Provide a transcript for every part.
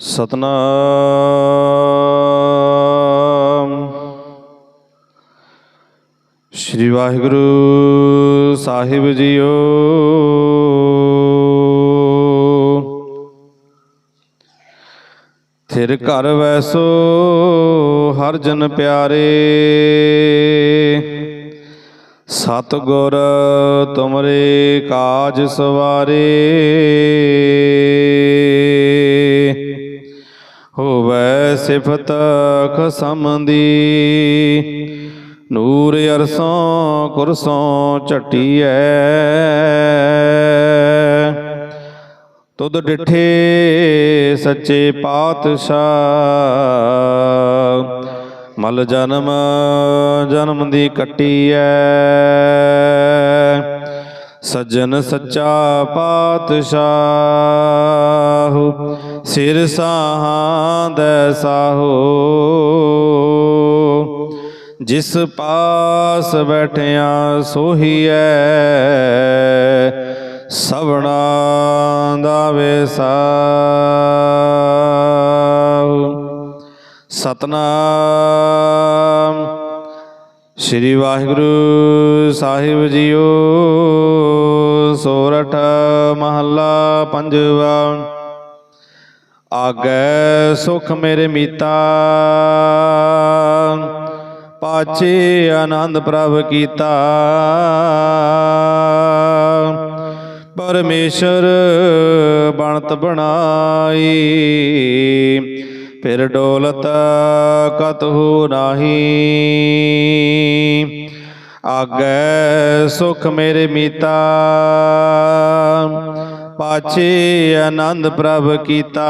ਸਤਨਾਮ। ਸ੍ਰੀ ਵਾਹਿਗੁਰੂ ਸਾਹਿਬ ਜੀਓ। ਥਿਰ ਘਰ ਵੈਸੋ ਹਰ ਜਨ ਪਿਆਰੇ। ਸਤ ਗੁਰ ਤੁਮਰੇ ਕਾਜ ਸਵਾਰੇ। ਹੋਵੇ ਸਿਫਤ ਖਸਮ ਦੀ ਨੂਰ ਅਰਸੋਂ ਕੁਰਸੋਂ ਝਟੀਐ। ਤੁਧ ਡਿਠੇ ਸੱਚੇ ਪਾਤਸ਼ਾਹ। ਮਲ ਜਨਮ ਜਨਮ ਦੀ ਕੱਟੀਐ। ਸੱਜਣ ਸੱਚਾ ਪਾਤਸ਼ਾਹ। ਸਿਰ ਸਾਹਾਂ ਦੈ ਸਾਹੋ। ਜਿਸ ਪਾਸ ਬੈਠਿਆ ਸੋਹੀਐ ਸਵਣਾ ਦਾ ਵੇਸਾ ਸਤਨਾਮ ਸ੍ਰੀ ਵਾਹਿਗੁਰੂ ਸਾਹਿਬ ਜੀਓ, ਸੋਰਠ ਮਹੱਲਾ ਪੰਜਵਾ ਆਗੈ ਸੁਖ ਮੇਰੇ ਮੀਤਾ। ਪਾਛੇ ਆਨੰਦ ਪ੍ਰਭ ਕੀਤਾ। ਪਰਮੇਸ਼ਰ ਬਣਤ ਬਣਾਈ। ਫਿਰ ਡੋਲਤ ਕਤਹੂ ਨਾਹੀ। ਆਗੈ ਸੁਖ ਮੇਰੇ ਮੀਤਾ। ਪਾਛੇ ਆਨੰਦ ਪ੍ਰਭ ਕੀਤਾ।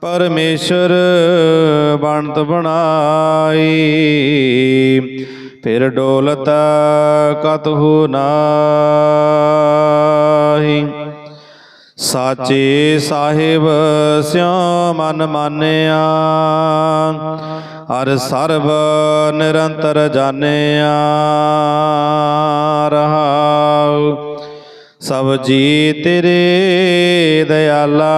ਪਰਮੇਸ਼ਰ ਬਣਤ ਬਣਾਈ, ਫਿਰ ਡੋਲਤ ਕਤਹੂ ਨਾਹੀ। ਸਾਚੇ ਸਾਹਿਬ ਸਿਉ ਮਨ ਮਾਨਿਆ ਹਰ ਸਰਬ ਨਿਰੰਤਰ ਜਾਣਿਆ ਰਹਾਉ। ਸਭ ਜੀ ਤੇਰੇ ਦਇਆਲਾ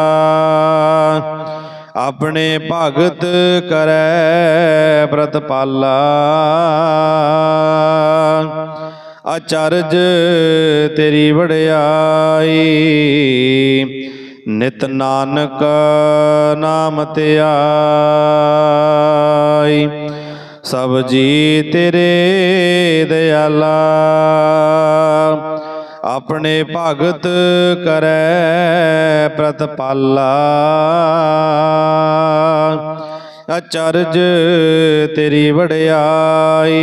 ਆਪਣੇ ਭਗਤ ਕਰੈ ਪ੍ਰਤਪਾਲਾ। ਅਚਰਜ ਤੇਰੀ ਵਡਿਆਈ ਨਿਤ ਨਾਨਕ ਨਾਮ ਧਿਆਈ ਸਭ ਜੀ ਤੇਰੇ ਦਿਆਲਾ, ਆਪਣੇ ਭਗਤ ਕਰੈ ਪ੍ਰਤਪਾਲਾ। ਅਚਰਜ ਤੇਰੀ ਵਡਿਆਈ